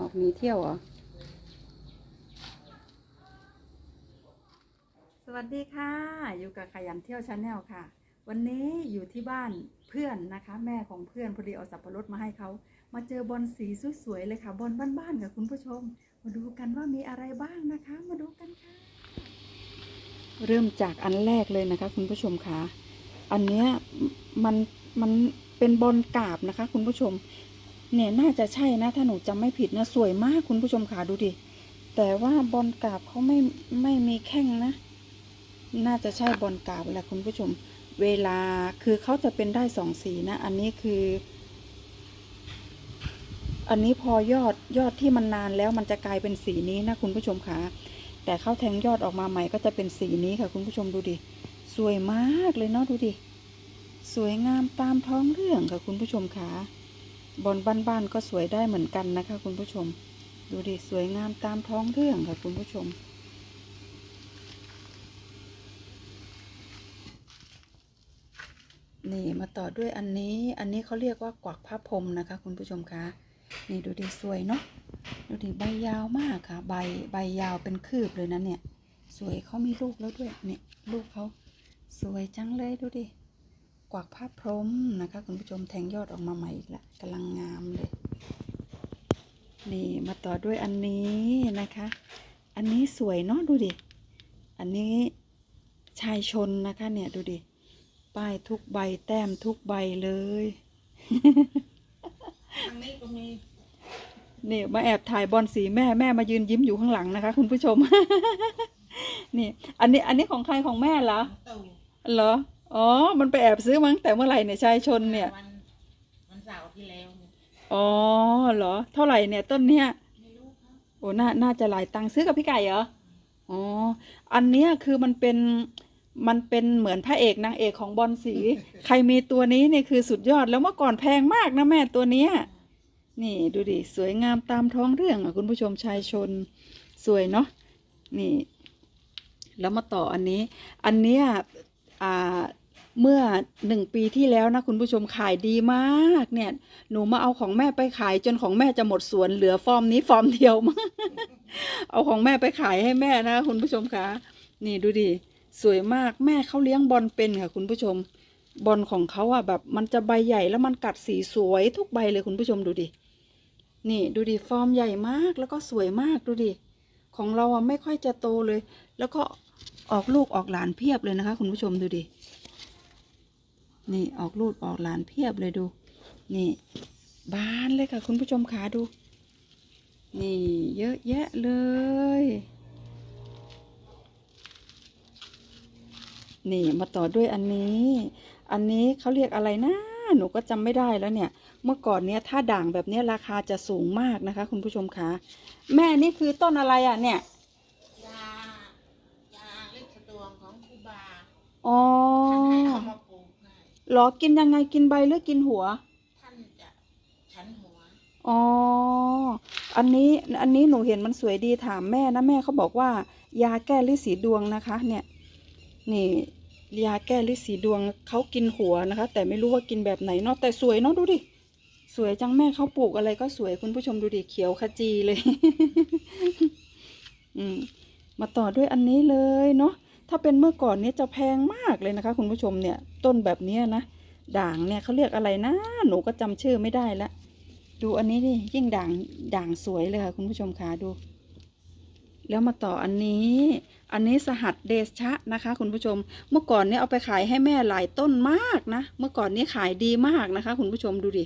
ออกหนีเที่ยวเหรอ สวัสดีค่ะ อยู่กับขยันเที่ยวชาแนลค่ะ วันนี้อยู่ที่บ้านเพื่อนนะคะ แม่ของเพื่อนพอดีเอาสับปะรดมาให้เขา มาเจอบอลสีสวยๆเลยค่ะบอลบ้านๆกับคุณผู้ชม มาดูกันว่ามีอะไรบ้างนะคะ มาดูกันค่ะ เริ่มจากอันแรกเลยนะคะ คุณผู้ชมค่ะ อันเนี้ยมันมันเป็นบอลกราบนะคะ คุณผู้ชม เนี่ยน่าจะใช่นะ ถ้าหนูจำไม่ผิดนะสวยมากคุณผู้ชมค่ะดูดิ แต่ว่าบอลกาบเขาไม่ไม่มีแข้งนะ น่าจะใช่บอลกาบแหละคุณผู้ชม เวลาคือเขาจะเป็นได้สองสีนะ อันนี้คือ อันนี้พอยอดยอดที่มันนานแล้วมันจะกลายเป็นสีนี้นะคุณผู้ชมค่ะแต่เขาแทงยอดออกมาใหม่ก็จะเป็นสีนี้ค่ะ คุณผู้ชมดูดิ สวยมากเลยเนาะดูดิ สวยงามตามท้องเรื่องค่ะคุณผู้ชมค่ะ บอลบ้านๆก็สวยได้เหมือนกันนะคะ คุณผู้ชม ดูดิสวยงามตามท้องเรื่องค่ะคุณผู้ชม นี่มาต่อด้วยอันนี้ อันนี้เขาเรียกว่ากวักผ้าพรมนะคะ คุณผู้ชมคะนี่ดูดิสวยเนาะดูดิใบยาวมากค่ะ ใบใบยาวเป็นคืบเลยนะเนี่ย สวยเขามีลูกแล้วด้วยเนี่ยลูกเขาสวยจังเลยดูดิ กวักผ้าพรมนะคะ คุณผู้ชมแทงยอดออกมาใหม่อีกละกำลังงามเลย นี่มาต่อด้วยอันนี้นะคะ อันนี้สวยเนาะดูดิ อันนี้ชายชนนะคะ เนี่ยดูดิ ป้ายทุกใบแต้มทุกใบเลยทางนี้ก็มีนี่มาแอบถ่ายบอลสีแม่แม่มายืนยิ้มอยู่ข้างหลังนะคะ คุณผู้ชม นี่ อันนี้อันนี้ของใครของแม่เหรอเหรอ อ๋อ มันไปแอบซื้อมั้งแต่เมื่อไหร่เนี่ยชายชนเนี่ย วันวันเสาร์ที่แล้วเนี่ยอ๋อเหรอ เท่าไหร่เนี่ยต้นเนี้ย ไม่รู้ครับโอ้น่า น่าจะหลายตังค์ซื้อกับพี่ไก่เหรอ อ๋อ อันเนี้ยคือมันเป็น มันเป็นเหมือนพระเอกนางเอกของบอลสี ใครมีตัวนี้เนี่ยคือสุดยอด แล้วเมื่อก่อนแพงมากนะแม่ตัวเนี้ย นี่ดูดิ สวยงามตามท้องเรื่องอะคุณผู้ชมชายชน สวยเนาะ นี่ แล้วมาต่ออันนี้ อันเนี้ย อ่า เมื่อหนึ่งปีที่แล้วนะคุณผู้ชมขายดีมากเนี่ย หนูมาเอาของแม่ไปขายจนของแม่จะหมดสวนเหลือฟอร์มนี้ฟอร์มเดียวมาเอาของแม่ไปขายให้แม่นะคุณผู้ชมคะนี่ดูดิสวยมากแม่เขาเลี้ยงบอลเป็นค่ะ คุณผู้ชม บอลของเขาอะแบบ มันจะใบใหญ่แล้วมันกัดสีสวยทุกใบเลยคุณผู้ชมดูดินี่ดูดิฟอร์มใหญ่มากแล้วก็สวยมากดูดิของเราอะไม่ค่อยจะโตเลย แล้วก็ออกลูกออกหลานเพียบเลยนะคะ คุณผู้ชมดูดิ นี่ออกลูกออกหลานเพียบเลยดู นี่ บานเลยค่ะ คุณผู้ชมขาดู นี่ เยอะแยะเลย นี่มาต่อด้วยอันนี้ อันนี้เขาเรียกอะไรนะ หนูก็จำไม่ได้แล้วเนี่ย เมื่อก่อนเนี้ยถ้าด่างแบบเนี้ยราคาจะสูงมากนะคะ คุณผู้ชมคะแม่นี่คือต้นอะไรอะเนี่ยยายาเล็กสะดวงของครูบาอ๋อ ห้เหรอกินยังไงกินใบหรือกินหัว ท่านจะฉันหัว อ๋อ อันนี้อันนี้หนูเห็นมันสวยดีถามแม่นะแม่เขาบอกว่า ยาแก้ฤทธิ์สีดวงนะคะ เนี่ย นี่ ยาแก้ฤทธิ์สีดวงเขากินหัวนะคะ แต่ไม่รู้ว่ากินแบบไหนเนาะแต่สวยเนาะดูดิสวยจังแม่เขาปลูกอะไรก็สวยคุณผู้ชมดูดิเขียวขจีเลย อืมมาต่อด้วยอันนี้เลยเนาะ ถ้าเป็นเมื่อก่อนเนี้จะแพงมากเลยนะคะ คุณผู้ชมเนี่ยต้นแบบเนี้ยนะด่างเนี่ยเขาเรียกอะไรนะหนูก็จำชื่อไม่ได้ละดูอันนี้นี่ยิ่งด่างด่างสวยเลยค่ะคุณผู้ชมคะดู แล้วมาต่ออันนี้ อันนี้สหัสเดชะนะคะ คุณผู้ชม เมื่อก่อนเนี่ยเอาไปขายให้แม่หลายต้นมากนะเมื่อก่อนนี้ขายดีมากนะคะ คุณผู้ชมดูดิ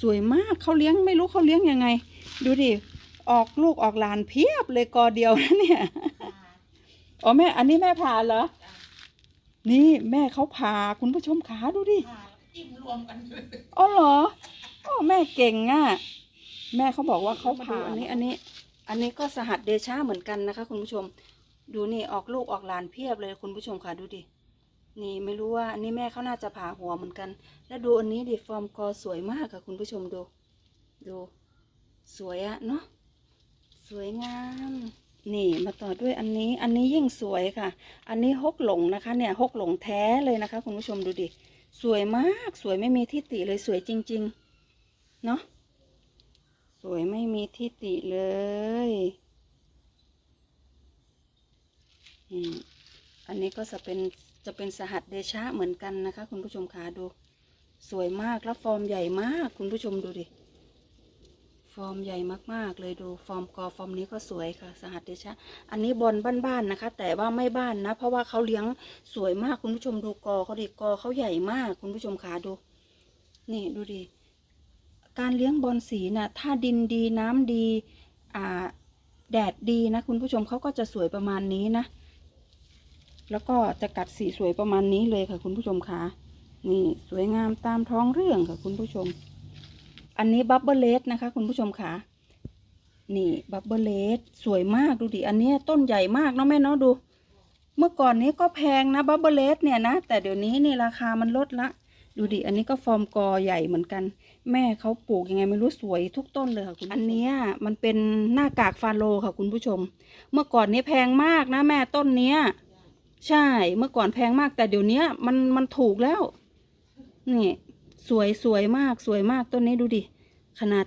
สวยมากเขาเลี้ยงไม่รู้เขาเลี้ยงยังไง ดูดิออกลูกออกหลานเพียบเลยกอเดียวนะเนี่ย อ๋อแม่ อันนี้แม่ผ่าเหรอ นี่แม่เขาผ่าคุณผู้ชมขาดูดิผ่าจิ้มรวมกันเลยอ๋อเหรออ๋อแม่เก่งอะ แม่เขาบอกว่าเขาผ่าอันนี้อันนี้ อันนี้ก็สหัสเดชาเหมือนกันนะคะ คุณผู้ชม ดูนี่ออกลูกออกหลานเพียบเลยคุณผู้ชมค่ะดูดิ นี่ไม่รู้ว่าอันนี้แม่เขาน่าจะผ่าหัวเหมือนกัน แล้วดูอันนี้ดิฟอร์มคอสวยมากค่ะคุณผู้ชมดู ดู สวยอะเนาะสวยงาม นี่มาต่อด้วยอันนี้อันนี้ยิ่งสวยค่ะ อันนี้ฮกหลงนะคะ เนี่ยฮกหลงแท้เลยนะคะ คุณผู้ชมดูดิ สวยมากสวยไม่มีที่ติเลยสวยจริง ๆ เนาะสวยไม่มีที่ติเลยอันนี้ก็จะเป็นจะเป็นสหัสเดชะเหมือนกันนะคะ คุณผู้ชมคะดู สวยมากแล้วฟอร์มใหญ่มากคุณผู้ชมดูดิ ฟอร์มใหญ่มากๆ เลยดูฟอร์มกอฟอร์มนี้ก็สวยค่ะ สหัสเดชะ อันนี้บอลบ้านๆนะคะ แต่ว่าไม่บ้านนะ เพราะว่าเขาเลี้ยงสวยมากคุณผู้ชมดูกอเขาดิกอเขาใหญ่มากคุณผู้ชมคะดู นี่ดูดิการเลี้ยงบอลสีน่ะถ้าดินดีน้ำดีอ่าแดดดีนะ คุณผู้ชมเขาก็จะสวยประมาณนี้นะ แล้วก็จะกัดสีสวยประมาณนี้เลยค่ะ คุณผู้ชมคะนี่สวยงามตามท้องเรื่องค่ะ คุณผู้ชม อันนี้บับเบิลเลสนะคะ คุณผู้ชมคะนี่บับเบิลเลสสวยมากดูดิอันนี้ต้นใหญ่มากเนาะแม่เนาะดู เมื่อก่อนนี้ก็แพงนะบับเบิลเลสเนี่ยนะแต่เดี๋ยวนี้นี่ราคามันลดละ ดูดิอันนี้ก็ฟอร์มกอใหญ่เหมือนกัน แม่เขาปลูกยังไงไม่รู้สวยทุกต้นเลยค่ะคุณอันนี้มันเป็นหน้ากากฟาโลค่ะคุณผู้ชม เมื่อก่อนนี้แพงมากนะแม่ต้นเนี้ยใช่เมื่อก่อนแพงมากแต่เดี๋ยวนี้มันมันถูกแล้วนี่ สวยสวยมากสวยมากต้นนี้ดูดิ ขนาด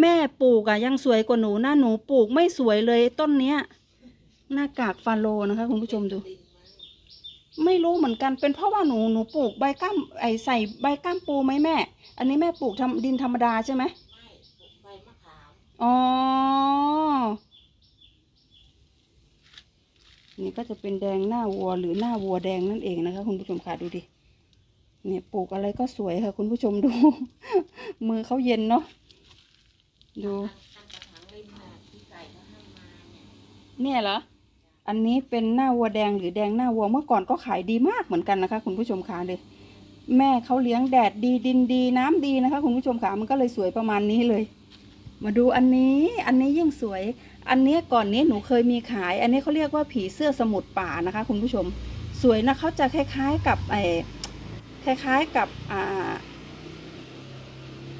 แม่ปลูกอะยังสวยกว่าหนูนะหนูปลูกไม่สวยเลยต้นเนี้ย หน้ากากฟาโลนะคะ คุณผู้ชมดู ไม่รู้เหมือนกันเป็นเพราะว่าหนูหนูปลูกใบก้ามไอใส่ใบก้ามปูไหมแม่ อันนี้แม่ปลูกทำดินธรรมดาใช่ไหมไม่ปลูกใบมะขามอ๋อนี่ก็จะเป็นแดงหน้าวัวหรือหน้าวัวแดงนั่นเองนะคะ คุณผู้ชมค่ะดูดิ เนี่ยปลูกอะไรก็สวยค่ะ คุณผู้ชมดู มือเขาเย็นเนาะดูเนี่ยเหรออันนี้เป็นหน้าวัวแดงหรือแดงหน้าวัวเมื่อก่อนก็ขายดีมากเหมือนกันนะคะ คุณผู้ชมค่ะเลยแม่เขาเลี้ยงแดดดีดินดีน้ำดีนะคะ คุณผู้ชมค่ะมันก็เลยสวยประมาณนี้เลย มาดูอันนี้ อันนี้ยิ่งสวย อันเนี้ยก่อนนี้หนูเคยมีขาย อันนี้เขาเรียกว่าผีเสื้อสมุทรป่านะคะ คุณผู้ชม สวยนะเขาจะคล้าย ๆ กับไอ คล้ายๆกับอ่า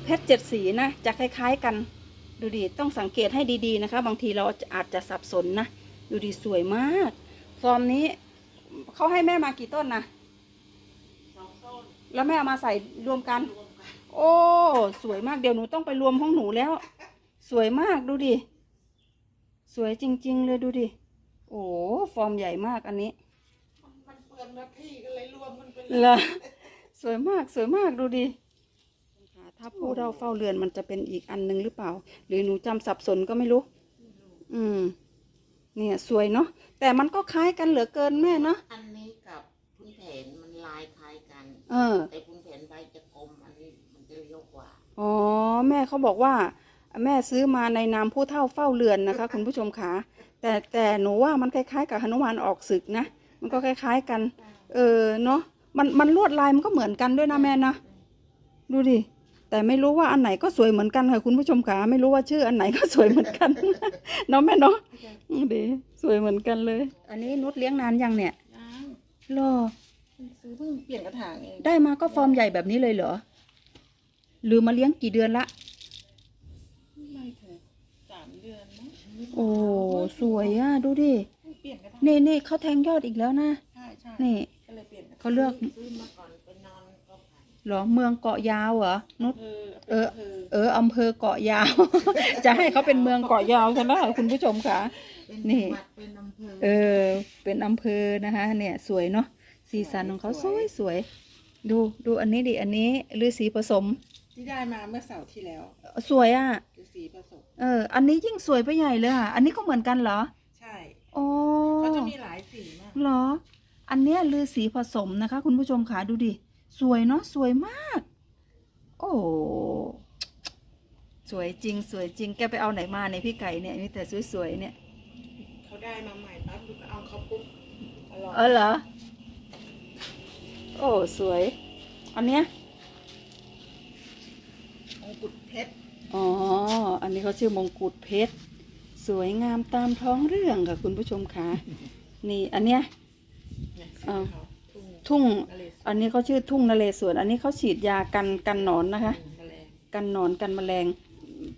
เพชรเจ็ดสีนะ จะคล้าย ๆ กันดูดิต้องสังเกตให้ดีๆนะคะ บางทีเราอาจจะสับสนนะ ดูดิสวยมาก ฟอร์มนี้เขาให้แม่มากี่ต้นนะสองต้น แล้วแม่เอามาใส่รวมกันรวมกัน โอ้ สวยมากเดี๋ยวหนูต้องไปรวมห้องหนูแล้ว สวยมากดูดิ สวยจริง ๆ เลยดูดิ โอ้ ฟอร์มใหญ่มากอันนี้ มันมันเปลืองเนื้อที่ก็เลยรวมมันไปเหรอ สวยมากสวยมากดูดิถ้าผู้เท่าเฝ้าเรือนมันจะเป็นอีกอันหนึงหรือเปล่า หรือหนูจำสับสนก็ไม่รู้ อืม เนี่ยสวยเนาะแต่มันก็คล้ายกันเหลือเกินแม่เนาะอันนี้กับพุ้นแผนมันลายคล้ายกัน เออ แต่พุ้นแผนใบจะกลมอันนี้มันจะเลี้ยวกว่าอ๋อแม่เขาบอกว่า แม่ซื้อมาในนามผู้เฒ่าเฝ้าเรือนนะคะ คุณผู้ชมขาแต่แต่หนูว่ามันคล้ายๆ กับหนุมานออกศึกนะมันก็คล้ายๆกัน เออเนาะ มันมันลวดลายมันก็เหมือนกันด้วยนะแม่นะดูดิแต่ไม่รู้ว่าอันไหนก็สวยเหมือนกันค่ะคุณผู้ชมขาไม่รู้ว่าชื่ออันไหนก็สวยเหมือนกันเนาะแม่เนาะอืมดีสวยเหมือนกันเลย อันนี้นุชเลี้ยงนานยังเนี่ยยังรอซื้อเพิ่งเปลี่ยนกระถางเองได้มาก็ฟอร์มใหญ่แบบนี้เลยเหรอหรือมาเลี้ยงกี่เดือนละไม่ถึงสามเดือนมั้งโอ้สวยอะดูดิเพิ่งเปลี่ยนกระถางนี่นี่เขาแทงยอดอีกแล้วนะใช่ใช่นี่ ก็เลยเปลี่ยนระถงเขาเลือกซื้อมาก่อนไปนอนก็ผ่านเหรอเมืองเกาะยาวเหรอนุช เออเออเอออำเภอเกาะยาว จะให้เขาเป็นเมืองเกาะยาวกันแล้วเหรอคุณผู้ชมค่ะเป็นนี่ จังหวัดเป็นอำเภอเออ เป็นอำเภอนะคะ เนี่ยสวยเนาะสีสันของเขาสวยสวยดูดูอันนี้ดิอันนี้ฤาษีผสมที่ได้มาเมื่อเสาร์ที่แล้วสวยอะ คือสีผสมเออ อันนี้ยิ่งสวยไปใหญ่เลยอะ อันนี้ก็เหมือนกันเหรอใช่โอ้เขาจะมีหลายสีมากเหรอ อันเนี้ยลือสีผสมนะคะ คุณผู้ชมค่ะดูดิ สวยเนาะสวยมาก โอ้สวยจริง สวยจริงแกไปเอาไหนมาเนี่ยพี่ไก่เนี่ยมีแต่สวยๆเนี่ยเขาได้มาใหม่ปั๊บดูก็เอาเขาปุ๊บอร่อยเออเหรอ โอ้สวย อันเนี้ยมงกุฎเพชรอ๋อ อันนี้เขาชื่อมงกุฎเพชร สวยงามตามท้องเรื่องค่ะคุณผู้ชมค่ะ นี่อันเนี้ยเนี่ยสีเอาขาวทุ่งทุ่งทะเลอันนี้เขาชื่อทุ่งนเรศวรอันนี้เขาฉีดยากันกันหนอนนะคะ แมลงกันหนอนกันแมลง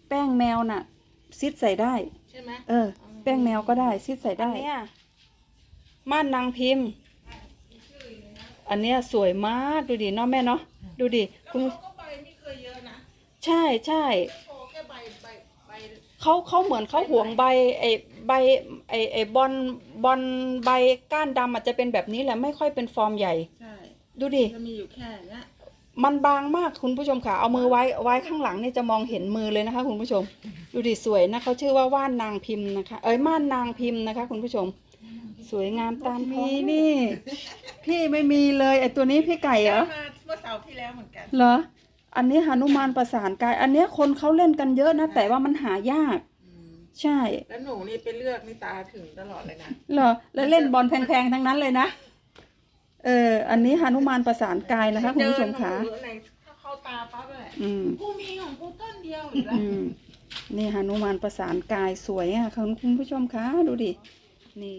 แป้งแมวน่ะ ซิดใส่ได้ ใช่ไหมเออ แป้งแมวก็ได้ ซิดใส่ได้ม่านนางพิมพ์ อันเนี้ยสวยมากดูดิเนาะแม่เนาะดูดิแล้วคุณเขาก็ใบไม่เคยเยอะนะใช่ใช่ โชว์แค่ใบใบไปเขาเขาเหมือนเขาห่วงใบไอ้ ใบไอ้ไอ้บอลบอลใบก้านดำอาจจะเป็นแบบนี้แหละไม่ค่อยเป็นฟอร์มใหญ่ ใช่ดูดิ จะมีอยู่แค่เนี้ยมันบางมากคุณผู้ชมค่ะ เอามือไว้ไว้ข้างหลังนี่จะมองเห็นมือเลยนะคะ คุณผู้ชม ดูดิสวยนะเขาชื่อว่าว่านนางพิมพ์นะคะ เอ้ยม่านนางพิมพ์นะคะ คุณผู้ชม สวยงามตามมีนี่ พี่ไม่มีเลยไอ้ตัวนี้พี่ไก่เหรอ มาเมื่อเสาร์ที่แล้วเหมือนกัน เหรอ อันนี้หนุมานประสานกาย อันเนี้ยคนเขาเล่นกันเยอะนะแต่ว่ามันหายาก ใช่แล้วหนูนี่ไปเลือกนี่ตาถึงตลอดเลยนะเหรอแล้วเล่นบอลแพงๆทั้งนั้นเลยนะ เออ อันนี้หนุมานประสานกายนะคะคุณผู้ชมคะเดินของหนูในเข้าตาปั๊บเลยอืม กูมีของกูต้นเดียวหรือละอืม นี่หนุมานประสานกายสวยอะคุณคุณผู้ชมคะดูดิ นี่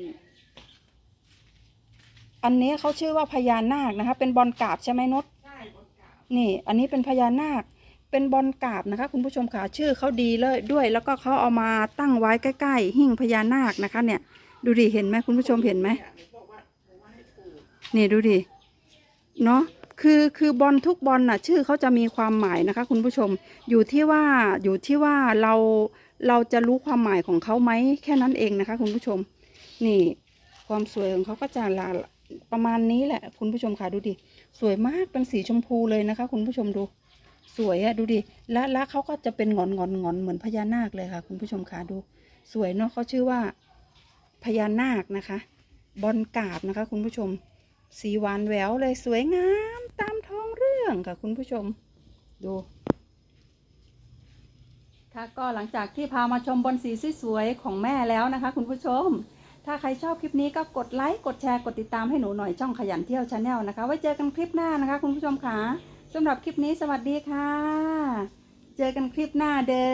อันนี้เขาชื่อว่าพญานาคนะคะ เป็นบอลกราบใช่ไหมนุชใช่บนกาบนี่ อันนี้เป็นพญานาค เป็นบอลกาบนะคะ คุณผู้ชมค่ะชื่อเขาดีเลยด้วย แล้วก็เขาเอามาตั้งไว้ใกล้ๆ หิ้งพญานาคนะคะ เนี่ย ดูดิเห็นไหมคุณผู้ชมเห็นไหมนี่ดูดิเนาะคือคือบอลทุกบอลน่ะ ชื่อเขาจะมีความหมายนะคะ คุณผู้ชมอยู่ที่ว่าอยู่ที่ว่าเราเราจะรู้ความหมายของเขาไหมแค่นั้นเองนะคะ คุณผู้ชม นี่ ความสวยของเขาก็จะละประมาณนี้แหละ คุณผู้ชมค่ะดูดิสวยมากเป็นสีชมพูเลยนะคะ คุณผู้ชมดู สวยอะดูดิและและเขาก็จะเป็นงอนงอนงอนเหมือนพญานาคเลยค่ะ คุณผู้ชมค่ะดู สวยเนาะเขาชื่อว่าพญานาคนะคะ บอลกาบนะคะ คุณผู้ชม สีหวานแววเลยสวยงามตามท้องเรื่องค่ะ คุณผู้ชม ดูค่ะก็หลังจากที่พามาชมบอลสีสวยๆของแม่แล้วนะคะ คุณผู้ชม ถ้าใครชอบคลิปนี้ก็กดไลค์กดแชร์กดติดตามให้หนูหน่อยช่องขยันเที่ยวชาแนลนะคะ ไว้เจอกันคลิปหน้านะคะ คุณผู้ชมค่ะ สำหรับคลิปนี้สวัสดีค่ะ เจอกันคลิปหน้าเด้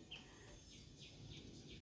อ